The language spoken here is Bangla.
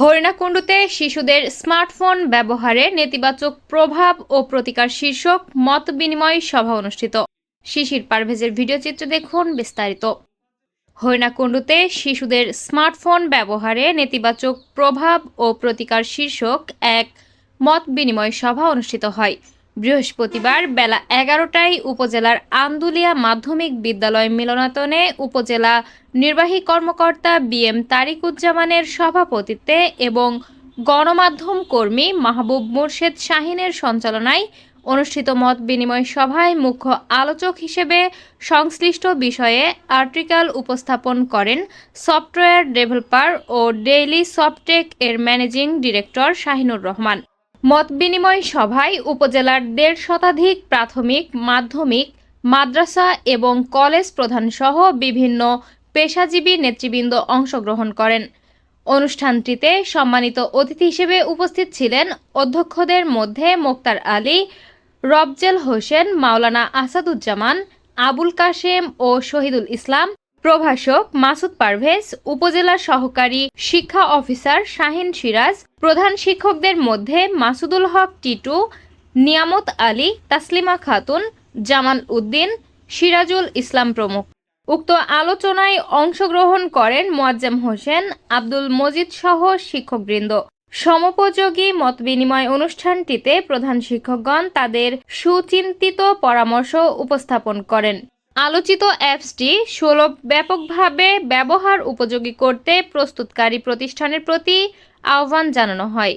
হরিণাকুণ্ডুতে শিশুদের স্মার্টফোন ব্যবহারে নেতিবাচক প্রভাব ও প্রতিকার শীর্ষক মত বিনিময় সভা অনুষ্ঠিত। শিশির পারভেজের ভিডিও চিত্র দেখুন বিস্তারিত। হরিণাকুণ্ডুতে শিশুদের স্মার্টফোন ব্যবহারে নেতিবাচক প্রভাব ও প্রতিকার শীর্ষক এক মত বিনিময় সভা অনুষ্ঠিত হয়। বৃহস্পতিবার বেলা এগারোটায় উপজেলার আন্দুলিয়া মাধ্যমিক বিদ্যালয় মিলনায়তনে উপজেলা নির্বাহী কর্মকর্তা বি এম তারিকুজ্জামানের সভাপতিত্বে এবং গণমাধ্যম কর্মী মাহবুব মুর্শেদ শাহিনের সঞ্চালনায় অনুষ্ঠিত মত বিনিময় সভায় মুখ্য আলোচক হিসেবে সংশ্লিষ্ট বিষয়ে আর্টিকেল উপস্থাপন করেন সফটওয়্যার ডেভেলপার ও ডেইলি সফটেক এর ম্যানেজিং ডিরেক্টর শাহিনুর রহমান। মত বিনিময় সভায় উপজেলার দেড় শতাধিক প্রাথমিক, মাধ্যমিক, মাদ্রাসা এবং কলেজ প্রধানসহ বিভিন্ন পেশাজীবী নেতৃবৃন্দ অংশগ্রহণ করেন। অনুষ্ঠানটিতে সম্মানিত অতিথি হিসেবে উপস্থিত ছিলেন অধ্যক্ষদের মধ্যে মোক্তার আলী রবজেল হোসেন, মাওলানা আসাদুজ্জামান, আবুল কাশেম ও শহীদুল ইসলাম, প্রভাষক মাসুদ পারভেজ, উপজেলা সহকারী শিক্ষা অফিসার শাহিন সিরাজ প্রধান শিক্ষকদের মধ্যে মাসুদুল হক টিটু, নিয়ামত আলী, তাসলিমা খাতুন, জামাল উদ্দিন, সিরাজুল ইসলাম প্রমুখ। উক্ত আলোচনায় অংশগ্রহণ করেন মোয়াজ্জেম হোসেন, আব্দুল মজিদ সহ শিক্ষকবৃন্দ। সমোপযোগী মতবিনিময় অনুষ্ঠানটিতে প্রধান শিক্ষকগণ তাদের সুচিন্তিত পরামর্শ উপস্থাপন করেন। আলোচিত অ্যাপসটি সুলভ ব্যাপকভাবে ব্যবহার উপযোগী করতে প্রস্তুতকারী প্রতিষ্ঠানের প্রতি আহ্বান জানানো হয়।